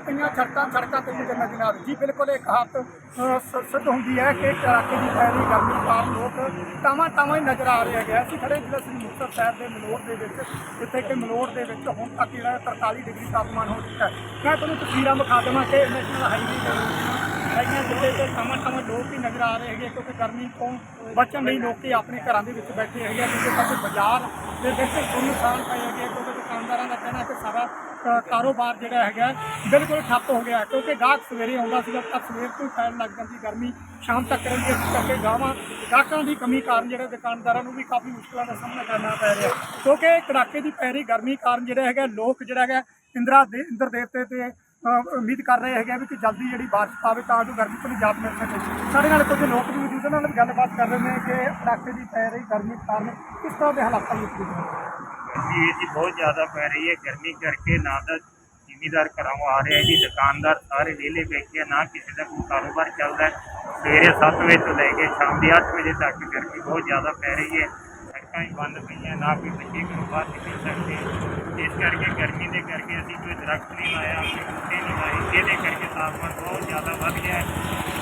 ਪਈਆਂ ਸੜਕਾਂ ਸੜਕਾਂ ਤੇ ਨਜ਼ਰ ਦੇ ਨਾਲ ਜੀ, ਬਿਲਕੁਲ ਇੱਕ ਹੱਥ ਸਿੱਧ ਹੁੰਦੀ ਹੈ ਕਿ ਕੜਾਕੇ ਦੀ ਫੈਰੀ ਰਹੀ ਗਰਮੀ ਕਾਰਨ ਲੋਕ ਟਾਵਾਂ ਟਾਵਾਂ ਹੀ ਨਜ਼ਰ ਆ ਰਹੇ ਹੈਗੇ ਅਸੀਂ ਖੜੇ ਜ਼ਿਲ੍ਹਾ ਸ੍ਰੀ ਮੁਕਤਸਰ ਸਾਹਿਬ ਦੇ ਮਲੋੜ ਦੇ ਵਿੱਚ, ਜਿੱਥੇ ਕਿ ਮਲੋੜ ਦੇ ਵਿੱਚ ਹੁਣ ਤੱਕ ਜਿਹੜਾ 43 ਡਿਗਰੀ ਤਾਪਮਾਨ ਹੋ ਚੁੱਕਾ ਹੈ। ਮੈਂ ਤੁਹਾਨੂੰ ਤਸਵੀਰਾਂ ਵਿਖਾ ਦੇਵਾਂ ਕਿ ਨੈਸ਼ਨਲ ਹਾਈਵੇ ਦੇ ਹੈਗੀਆਂ ਜਿੱਥੇ ਕਿ ਟਾਵਾਂ ਟਾਵਾਂ ਲੋਕ ਹੀ ਨਜ਼ਰ ਆ ਰਹੇ ਹੈਗੇ, ਕਿਉਂਕਿ ਗਰਮੀ ਤੋਂ ਬਚਣ ਲਈ ਲੋਕ ਹੀ ਆਪਣੇ ਘਰਾਂ ਦੇ ਵਿੱਚ ਬੈਠੇ ਹੈਗੇ ਆ ਕਿਸੇ ਪਾਸੇ ਬਾਜ਼ਾਰ ਦੇ ਵਿੱਚ ਸੁੰਨਸਾਨ ਪਏ ਹੈਗੇ ਕਿਉਂਕਿ ਦੁਕਾਨਦਾਰਾਂ ਦਾ ਕਹਿਣਾ ਹੈ ਕਿ ਸਾਰਾ ਅ, ਕਾਰੋਬਾਰ ਜਿਹੜਾ ਹੈਗਾ ਬਿਲਕੁਲ ਠੱਪ ਹੋ ਗਿਆ ਕਿਉਂਕਿ ਗਾਹਕ ਸਵੇਰੇ ਆਉਂਦਾ ਸੀਗਾ ਤਾਂ ਸਵੇਰ ਤੋਂ ਹੀ ਪੈਣ ਲੱਗ ਜਾਂਦੀ ਗਰਮੀ ਸ਼ਾਮ ਤੱਕ ਰਹਿੰਦੀ ਇਸ ਕਰਕੇ ਗਾਵਾਂ ਗਾਹਕਾਂ ਦੀ ਕਮੀ ਕਾਰਨ ਜਿਹੜੇ ਦੁਕਾਨਦਾਰਾਂ ਨੂੰ ਵੀ ਕਾਫੀ ਮੁਸ਼ਕਲਾਂ ਦਾ ਸਾਹਮਣਾ ਕਰਨਾ ਪੈ ਰਿਹਾ। ਕਿਉਂਕਿ ਕੜਾਕੇ ਦੀ ਪੈ ਰਹੀ ਗਰਮੀ ਕਾਰਨ ਜਿਹੜਾ ਹੈਗਾ ਲੋਕ ਜਿਹੜਾ ਹੈਗਾ ਇੰਦਰਾ ਦੇ ਇੰਦਰ ਦੇਵਤੇ ਤੇ ਅ, ਉਮੀਦ ਕਰ ਰਹੇ ਹੈਗੇ ਆ ਵੀ ਕਿ ਜਲਦੀ ਜਿਹੜੀ ਬਾਰਿਸ਼ ਪਾਵੇ ਤਾਂ ਜੋ ਗਰਮੀ ਤੋਂ ਨਿਜਾਤ ਮਿਲ ਸਕੇ। ਸਾਡੇ ਨਾਲ ਕੁਝ ਲੋਕ ਵੀ ਮੌਜੂਦ ਨੇ, ਉਹਨਾਂ ਨਾਲ ਗੱਲਬਾਤ ਕਰ ਰਹੇ ਨੇ ਕਿ ਕੜਾਕੇ ਦੀ ਪੈ ਰਹੀ ਗਰਮੀ ਕਾਰਨ ਕਿਸ ਤਰ੍ਹਾਂ ਦੇ ਹਾਲਾਤਾਂ ਵਿੱਚ ਗੁਜ਼ਰ ਜੀ ਇਹ ਜੀ ਬਹੁਤ ਜ਼ਿਆਦਾ ਪੈ ਰਹੀ ਹੈ। ਗਰਮੀ ਕਰਕੇ ਨਾ ਤਾਂ ਜ਼ਿਮੀਦਾਰ ਘਰਾਂ ਆ ਰਿਹਾ ਜੀ। ਦੁਕਾਨਦਾਰ ਸਾਰੇ ਵਿਹਲੇ ਬੈਠੇ ਆ, ਨਾ ਕਿਸੇ ਦਾ ਕੋਈ ਕਾਰੋਬਾਰ ਚੱਲਦਾ ਸਵੇਰੇ 7 ਵਜੇ ਤੋਂ ਲੈ ਕੇ ਸ਼ਾਮ ਦੇ 8 ਵਜੇ ਤੱਕ ਗਰਮੀ ਬਹੁਤ ਜ਼ਿਆਦਾ ਪੈ ਰਹੀ ਹੈ। ਸੜਕਾਂ ਹੀ ਬੰਦ ਪਈਆਂ, ਨਾ ਕੋਈ ਬੱਚੇ ਘਰੋਂ ਬਾਹਰ ਨਿਕਲ ਸਕਦੇ। ਇਸ ਕਰਕੇ ਗਰਮੀ ਦੇ ਕਰਕੇ ਅਸੀਂ ਕੋਈ ਦਰਖਤ ਨਹੀਂ ਲਾਇਆ ਕੋਈ ਬੂਟੇ ਨਹੀਂ ਲਾਏ। ਇਹਦੇ ਕਰਕੇ ਤਾਪਮਾਨ ਬਹੁਤ ਜ਼ਿਆਦਾ ਵੱਧ ਗਿਆ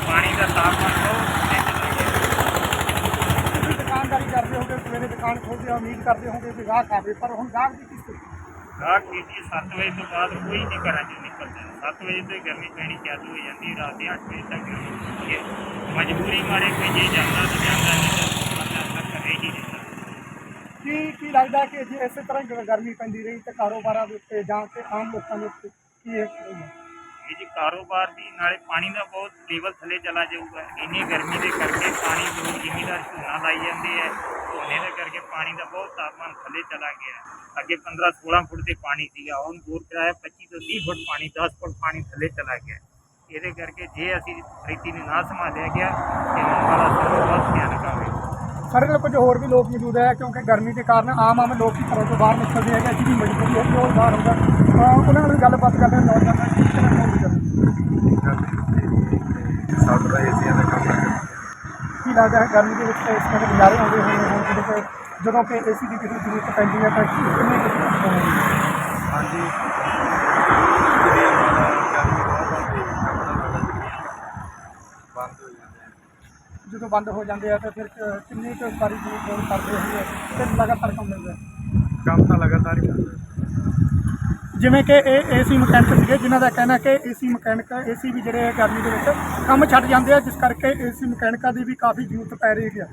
ਪਾਣੀ ਦਾ ਤਾਪਮਾਨ ਬਹੁਤ ਉੱਤੇ ਚਲਾ ਗਿਆ ਤੁਸੀਂ ਦੁਕਾਨਦਾਰੀ ਕਰਦੇ ਹੋਗੇ ਸਵੇਰੇ ਦੁਕਾਨ ਖੋਲਦੇ ਹੋ ਉਮੀਦ ਕਰਦੇ ਹੋਗੇ ਕਿ ਗਾਹਕ ਆਵੇ ਪਰ ਹੁਣ ਗਾਹਕ ਦੀ ਕਿਸ ਤਰ੍ਹਾਂ ਰਾਤ ਕੀ ਜੀ 7 ਵਜੇ ਤੋਂ ਬਾਅਦ ਕੋਈ ਨਹੀਂ ਘਰਾਂ ਚੋਂ ਨਿਕਲਦਾ 7 ਵਜੇ ਤੋਂ ਹੀ ਗਰਮੀ ਪੈਣੀ ਚਾਲੂ ਹੋ ਜਾਂਦੀ ਹੈ ਰਾਤ ਦੇ 8 ਵਜੇ ਤੱਕ ਗਰਮੀ ਹੁੰਦੀ ਹੈ ਮਜਬੂਰੀ ਮਾਰੇ ਕੋਈ ਜੇ ਜਾਂਦਾ ਤਾਂ ਜਾਂਦਾ ਨਹੀਂ ਤਾਂ ਬੰਦਾ ਅੰਦਰ ਘਰੇ ਹੀ ਰਹਿੰਦਾ ਕੀ ਕੀ ਲੱਗਦਾ ਕਿ ਜੇ ਇਸੇ ਤਰ੍ਹਾਂ ਹੀ ਗਰਮੀ ਪੈਂਦੀ ਰਹੀ ਤੇ ਕਾਰੋਬਾਰਾਂ ਦੇ ਉੱਤੇ ਜਾਂ ਤੇ ਆਮ ਲੋਕਾਂ ਦੇ ਉੱਤੇ ਕੀ ਇਹ ਹੋਊਗਾ? ਇਹ ਜੀ ਕਾਰੋਬਾਰ ਦੀ ਨਾਲੇ ਪਾਣੀ ਦਾ ਬਹੁਤ ਲੈਵਲ ਥੱਲੇ ਚਲਾ ਜਾਊਗਾ ਇੰਨੀ ਗਰਮੀ ਦੇ ਕਰਕੇ ਪਾਣੀ ਲੋਕ ਜ਼ਿਮੀਦਾਰ ਝੋਨਾ ਲਾਈ ਜਾਂਦੇ ਹੈ ਝੋਨੇ ਦੇ ਕਰਕੇ ਪਾਣੀ ਦਾ ਬਹੁਤ ਤਾਪਮਾਨ ਥੱਲੇ ਚਲਾ ਗਿਆ। ਅੱਗੇ 15 16 ਫੁੱਟ ਤੇ ਪਾਣੀ ਸੀਗਾ। ਹੁਣ ਬੋਰ ਕਰਾਇਆ 25 ਤੋਂ 30 ਫੁੱਟ ਪਾਣੀ 10 ਫੁੱਟ ਪਾਣੀ ਥੱਲੇ ਚਲਾ ਗਿਆ। ਇਹਦੇ ਕਰਕੇ ਜੇ ਅਸੀਂ ਖੇਤੀ ਨੂੰ ਨਾ ਸੰਭਾਲਿਆ ਗਿਆ ਤੇ ਆਉਣ ਵਾਲਾ ਸਮਾਂ ਬਹੁਤ ਭਿਆਨਕ ਆਵੇਗਾ। ਸਾਡੇ ਨਾਲ ਕੁਝ ਹੋਰ ਵੀ ਲੋਕ ਮੌਜੂਦ ਹੈ ਕਿਉਂਕਿ ਗਰਮੀ ਦੇ ਕਾਰਨ ਆਮ ਆਮ ਲੋਕ ਹੀ ਘਰੋਂ ਤੋਂ ਬਾਹਰ ਨਿਕਲਦੇ ਹੈਗੇ ਜਿਹਦੀ ਮਜਬੂਰੀ ਹੈ ਕਿ ਉਹ ਬਾਹਰ ਹੁੰਦਾ। ਉਹਨਾਂ ਨਾਲ ਵੀ ਗੱਲਬਾਤ ਕਰਦੇ ਨੌਜਵਾਨਾਂ ਦੀ ਕਿਸ ਤਰ੍ਹਾਂ ਹੋਊਗੀ ਗਰਮੀ ਸਭ ਦਾ ਏਸੀਆਂ ਦਾ ਕੰਮ ਹੈ ਕੀ ਲੱਗਦਾ ਹੈ ਗਰਮੀ ਦੇ ਵਿੱਚ ਇਸ ਤਰ੍ਹਾਂ ਦੇ ਨਜ਼ਾਰੇ ਆਉਂਦੇ ਹੋਏ ਹੋਣ ਜਿਹੜੇ ਕਿ ਜਦੋਂ ਕਿ ਏਸੀ ਦੀ ਕਿਸੇ ਜ਼ਰੂਰਤ ਪੈਂਦੀ ਹੈ ਤਾਂ ਕਿੰਨੀ ਕੁ ਦਿੱਕਤ ਹਾਂਜੀ। ਹੁੰਦੀ ਹੈ ਕੰਮ ਦਾ ਬੰਦ ਹੋ ਜਾਂਦੇ ਬੰਦ ਹੋ ਜਾਂਦੇ ਆ ਤਾਂ ਫਿਰ ਕਿੰਨੀ ਕੁ ਵਾਰੀ ਜ਼ਰੂਰ ਫੋਨ ਕਰਦੇ ਹੋਈਏ ਤੇ ਲਗਾਤਾਰ ਕੰਮ ਮਿਲਦਾ। ਕੰਮ ਤਾਂ ਲਗਾਤਾਰ ਹੀ ਚੱਲਦਾ ਜਿਵੇਂ ਕਿ ਇਹ ਏਸੀ ਮਕੈਨਿਕ ਸੀਗੇ, ਜਿਨ੍ਹਾਂ ਦਾ ਕਹਿਣਾ ਕਿ ਏਸੀ ਮਕੈਨਿਕ ਏਸੀ ਵੀ ਜਿਹੜੇ ਆ ਗਰਮੀ ਦੇ ਵਿੱਚ ਕੰਮ ਛੱਡ ਜਾਂਦੇ ਆ, ਜਿਸ ਕਰਕੇ ਏਸੀ ਮਕੈਨਿਕਾਂ ਦੀ ਵੀ ਕਾਫੀ ਜ਼ਰੂਰਤ ਪੈ ਰਹੀ ਹੈ